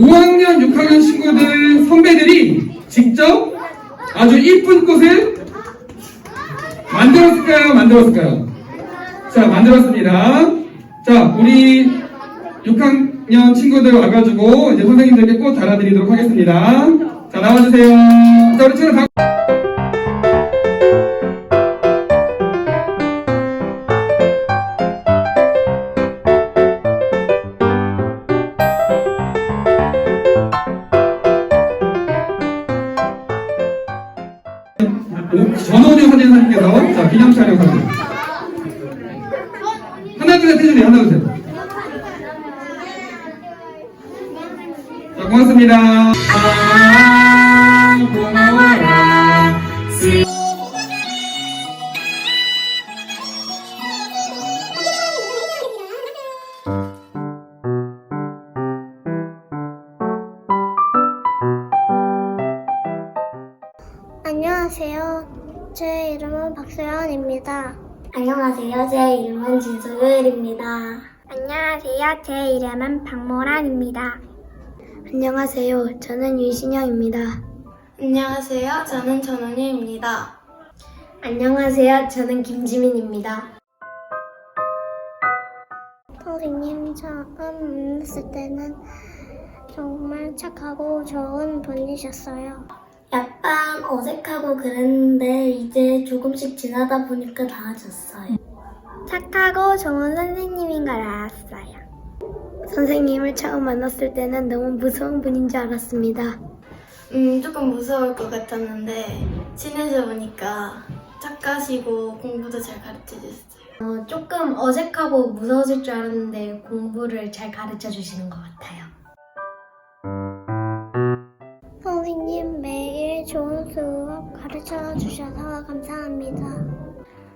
5학년, 6학년 친구들, 선배들이 직접 아주 이쁜 꽃을 만들었을까요? 만들었을까요? 자, 만들었습니다. 자, 우리 6학년 친구들 와가지고 이제 선생님들께 꽃 달아드리도록 하겠습니다. 자, 나와주세요. 자, 우리 친구 다. 전원유 사진사님께서 자 기념 촬영 사진 하나 둘 셋 해주세요 하나 둘 셋. 자 고맙습니다 안녕하세요. 제 이름은 박소연입니다. 안녕하세요. 제 이름은 진소율입니다. 안녕하세요. 제 이름은 박모란입니다. 안녕하세요. 저는 유신영입니다. 안녕하세요. 저는 전원희입니다. 안녕하세요. 저는 김지민입니다. 선생님, 처음 만났을 때는 정말 착하고 좋은 분이셨어요. 약간 어색하고 그랬는데 이제 조금씩 지나다 보니까 나아졌어요. 착하고 좋은 선생님인 걸 알았어요. 선생님을 처음 만났을 때는 너무 무서운 분인 줄 알았습니다. 음, 조금 무서울 것 같았는데 친해져 보니까 착하시고 공부도 잘 가르쳐 주셨어요. 어, 조금 어색하고 무서워질 줄 알았는데 공부를 잘 가르쳐 주시는 것 같아요. 가르쳐 주셔서 감사합니다.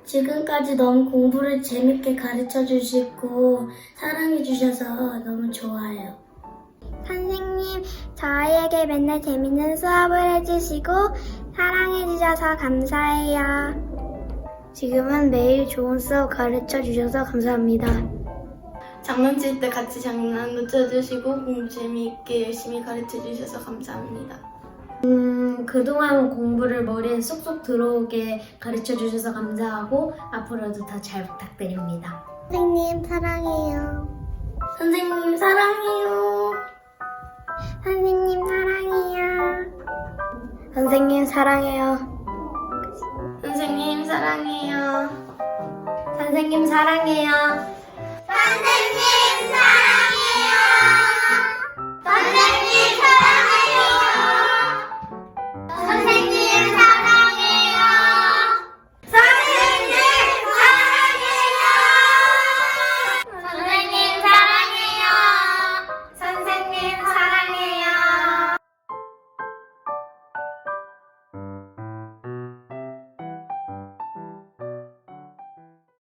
지금까지 너무 공부를 재밌게 가르쳐 주시고 사랑해 주셔서 너무 좋아요. 선생님, 저희에게 맨날 재밌는 수업을 해주시고 사랑해 주셔서 감사해요. 지금은 매일 좋은 수업 가르쳐 주셔서 감사합니다. 장난칠 때 같이 장난도 쳐주시고 공부 재미있게 열심히 가르쳐 주셔서 감사합니다. 음, 그동안 공부를 머리에 쏙쏙 들어오게 가르쳐 주셔서 감사하고 앞으로도 더 잘 부탁드립니다. 선생님 사랑해요. 선생님 사랑해요. 선생님 사랑해요. 선생님 사랑해요. 선생님 사랑해요. 선생님 사랑해요. 선생님 사랑해요. 선생님 사랑해요.